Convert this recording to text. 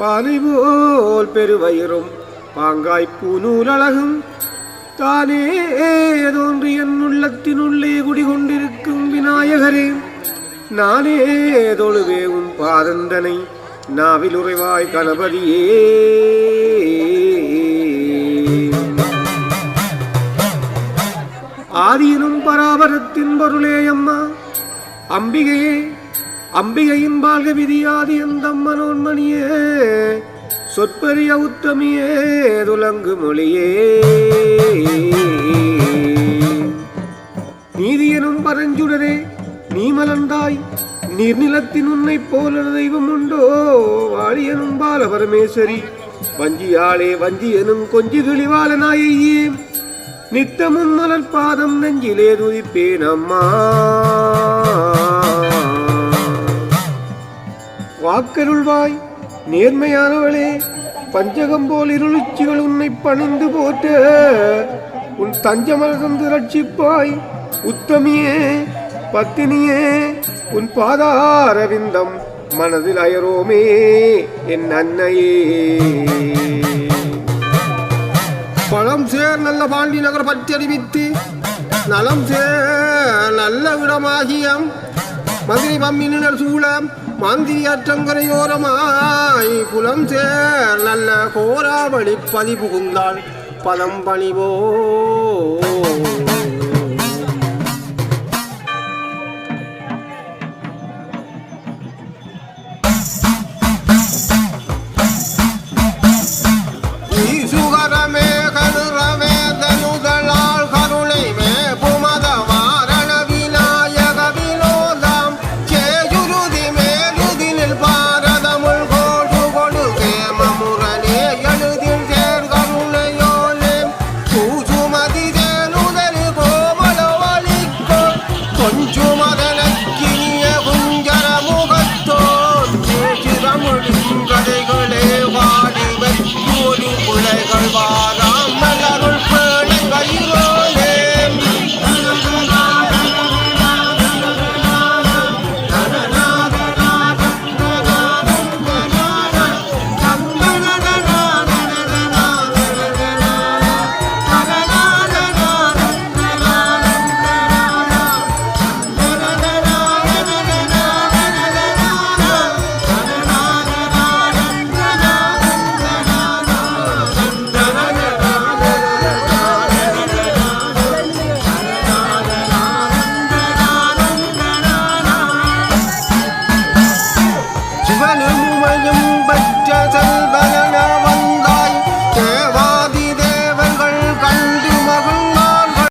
பானை பெருவயிரும் பாங்காய் பூநூலழகும். தானே தோன்றி என் உள்ளத்தினுள்ளே குடிகொண்டிருக்கும் விநாயகரே. நானே தொழுவே உன் பாதந்தனை நாவில் உறைவாய் கணபதியே. ஆதியினும் பராபரத்தின் பொருளே அம்மா அம்பிகையே. அம்பிகையின் பால்க விதியாதி எந்தம் மனோன்மணியே? சொற்பெரிய உத்தமியே துலங்கு மொழியே. நீதியனும் பரஞ்சுடரே நீ மலர்ந்தாய். நீர்நிலத்தின் உன்னை போல தெய்வம் உண்டோ? வாழியனும் பால பரமேஸ்வரி வஞ்சியாளே வஞ்சியனும் கொஞ்சி கிளிவாள நாயையே நித்தமும் மலர் பாதம் நெஞ்சிலே துதிப்பேன் அம்மா. காக்கருள்வாய் நேர்மையானவளே பஞ்சகம் போல் இருளுச்சிகள் உன்னை பணிந்து போற்ற. உன் தஞ்சமலர்ந்து ரட்சிப்பாய் உத்தமியே பத்தினியே உன் பாதாரவிந்தம் மனதில் அயரோமே என் அன்னையே. பழம் சேர் நல்ல பாண்டி நகர் பற்றி அறிவித்து நலம் சேர் நல்ல விடமாகியம். மதுரை பம்மினர் சூழம் மாந்திரியற்றங்கரையோரமாய் புலம் சேர் நல்ல கோராவளி பதி புகுந்தாள் பதம் பணிவோ ഒരു പുഴകൾ വാരാ